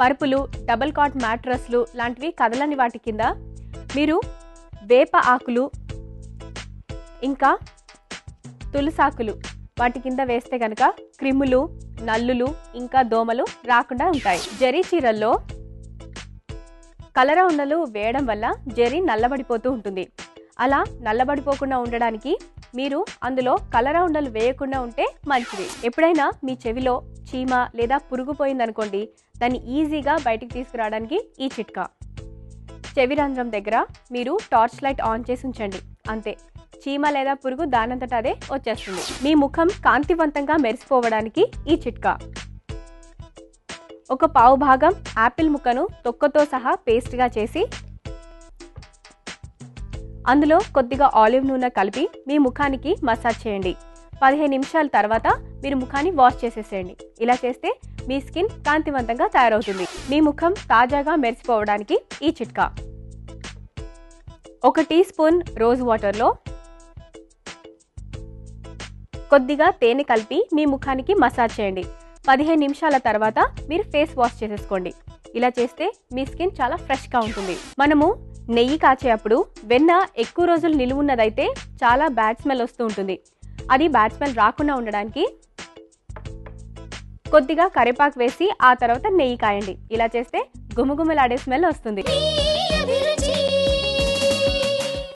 పరుపులు double cot మ్యాట్రస్లు లాంటివి కదలని వాటి కింద మీరు వేప ఆకులు ఇంకా తులసాకులు వాటి కింద వేస్తే కనుక క్రిములు నల్లులు ఇంకా దోమలు రాకుండా ఉంటాయి. జరీ చీరల్లో కలర ఉన్నలు వేయడం వల్ల జరీ నల్లబడిపోతూ ఉంటుంది. అలా నల్లబడిపోకుండా ఉండడానికి మీరు అందులో కలర ఉండలు వేయకుండా ఉంటే మంచిది. ఎప్పుడైనా మీ చెవిలో చీమ లేదా పురుగు పోయిందనుకోండి దాన్ని ఈజీగా బయటికి తీసుకురావడానికి ఈ చిట్కా. చెవి రంధ్రం దగ్గర మీరు టార్చ్ లైట్ ఆన్ చేసి ఉంచండి. అంతే. చీమ లేదా పురుగు దానంతట అదే వచ్చేస్తుంది. మీ ముఖం కాంతివంతంగా మెరిసిపోవడానికి ఈ చిట్కా. ఒక పావు భాగం యాపిల్ ముక్కను తొక్కతో సహా పేస్ట్గా చేసి అందులో కొద్దిగా ఆలివ్ నూనె కలిపి మీ ముఖానికి మసాజ్ చేయండి. పదిహేను నిమిషాల తర్వాత మీరు ముఖాన్ని వాష్ చేసేసేయండి. ఇలా చేస్తే మీ స్కిన్ కాంతివంతంగా తయారవుతుంది. మీ ముఖం తాజాగా మెరిసిపోవడానికి ఈ చిట్కా. ఒక టీ స్పూన్ రోజ్ వాటర్లో కొద్దిగా తేనె కలిపి మీ ముఖానికి మసాజ్ చేయండి. పదిహేను నిమిషాల తర్వాత మీరు ఫేస్ వాష్ చేసేసుకోండి. ఇలా చేస్తే మీ స్కిన్ చాలా ఫ్రెష్గా ఉంటుంది. మనము నెయ్యి కాచేటప్పుడు వెన్న ఎక్కువ రోజులు నిలువున్నదైతే చాలా బ్యాడ్ స్మెల్ వస్తూ ఉంటుంది. అది బ్యాట్స్మెన్ రాకుండా ఉండడానికి కొద్దిగా కరివేపాకు వేసి ఆ తర్వాత నెయ్యి కాయండి. ఇలా చేస్తే గుమగుమలాడే స్మెల్ వస్తుంది.